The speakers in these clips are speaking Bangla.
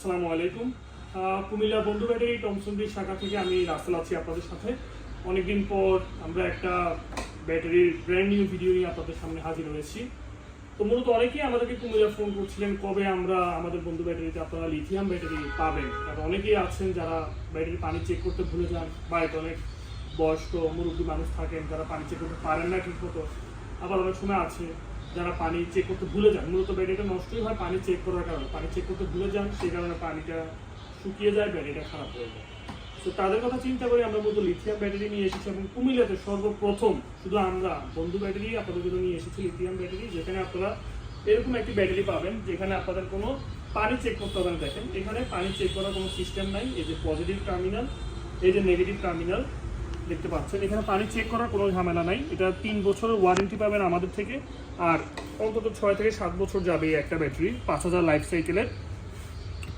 আসসালামু আলাইকুম। কুমিল্লা বন্ধু ব্যাটারি টমসন্দির শাখা থেকে আমি রাসেল আছি আপনাদের সাথে। অনেকদিন পর আমরা একটা ব্যাটারির ব্র্যান্ড নিউ ভিডিও নিয়ে আপনাদের সামনে হাজির হয়েছি। তো মূলত অনেকেই আমাদেরকে কুমিল্লা ফোন করছিলেন, কবে আমরা আমাদের বন্ধু ব্যাটারিতে আপনারা লিথিয়াম ব্যাটারি পাবেন? কারণ অনেকেই আছেন যারা ব্যাটারি পানি চেক করতে ভুলে যান বাড়িতে অনেক বয়স্ক, মুরব্বী মানুষ থাকেন, যারা পানি চেক করতে পারেন না ঠিক মতো আবার অনেক সময় আছে যারা পানি চেক করতে ভুলে যান, মূলত ব্যাটারিটা নষ্টই হয় পানি চেক করার কারণে। পানি চেক করতে ভুলে যান, সেই কারণে পানিটা শুকিয়ে যায়, ব্যাটারিটা খারাপ হয়ে যায়। তো তাদের কথা চিন্তা করে আমরা মূলত লিথিয়াম ব্যাটারি নিয়ে এসেছি এবং কুমিল্লাতে সর্বপ্রথম শুধু আমরা, বন্ধু ব্যাটারি আপনাদের জন্য নিয়ে এসেছি লিথিয়াম ব্যাটারি যেখানে আপনারা এরকম একটি ব্যাটারি পাবেন, যেখানে আপনাদের কোনো পানি চেক করতে হবে না। দেখেন, এখানে পানি চেক করার কোনো সিস্টেম নাই, এই যে পজিটিভ টার্মিনাল এই যে নেগেটিভ টার্মিনাল দেখতে পাচ্ছেন। এখানে পানি চেক করার কোনো ঝামেলা নাই। এটা তিন বছরের ওয়ারেন্টি পাবেন আমাদের থেকে। আর অন্তত ছয় থেকে সাত বছর যাবে এই একটা ব্যাটারি পাঁচ হাজার লাইফ সাইকেলের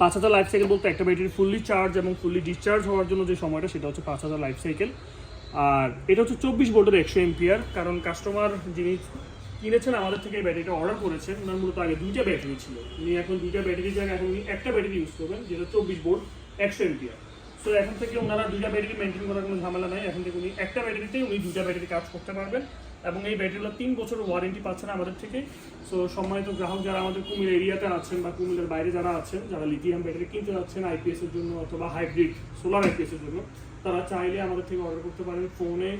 পাঁচ হাজার লাইফ সাইকেল বলতে একটা ব্যাটারি ফুললি চার্জ এবং ফুললি ডিসচার্জ হওয়ার জন্য যে সময়টা, সেটা হচ্ছে পাঁচ হাজার লাইফ সাইকেল আর এটা হচ্ছে চব্বিশ ভোল্টের একশো এমপিয়ার কারণ কাস্টমার যিনি কিনেছেন আমাদের থেকে এই ব্যাটারিটা অর্ডার করেছেন ওনার মূলত আগে দুইটা ব্যাটারি ছিল। উনি এখন দুইটা ব্যাটারি জায়গায়, এখন উনি একটা ব্যাটারি ইউজ করবেন, যেটা চব্বিশ ভোল্ট, একশো এমপিয়ার সো এখন থেকে ওনারা দুইটা ব্যাটারি মেনটেন করার কোনো ঝামেলা নাই। এখন থেকে উনি একটা ব্যাটারিতেই উনি দুইটা ব্যাটারি কাজ করতে পারবেন। এবং এই ব্যাটারিগুলো তিন বছর ওয়ারেন্টি পাচ্ছেন আমাদের থেকে। সো সম্মানিত গ্রাহক যারা আমাদের কুমির এরিয়াতে আছেন বা কুমিরের বাইরে যারা আছেন, যারা লিথিয়াম ব্যাটারি কিনতে যাচ্ছেন আইপিএস এর জন্য অথবা হাইব্রিড সোলার আইপিএস এর জন্য, তারা চাইলে আমাদের থেকে অর্ডার করতে পারেন ফোনে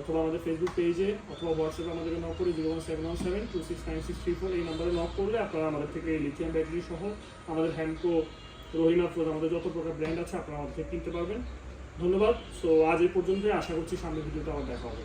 অথবা আমাদের ফেসবুক পেজে অথবা হোয়াটসঅ্যাপে আমাদেরকে নক করে zero one seven one seven two six nine six three four এই নাম্বারে নক করলে আপনারা আমাদের থেকে লিথিয়াম ব্যাটারি সহ আমাদের হ্যান্ডকো রহিমা ফোর আমাদের যত প্রকার ব্র্যান্ড আছে আপনারা আমাদের কিনতে পারবেন। ধন্যবাদ। সো আজ এই পর্যন্তই। আশা করছি সামনের ভিডিওতে আবার দেখা হবে।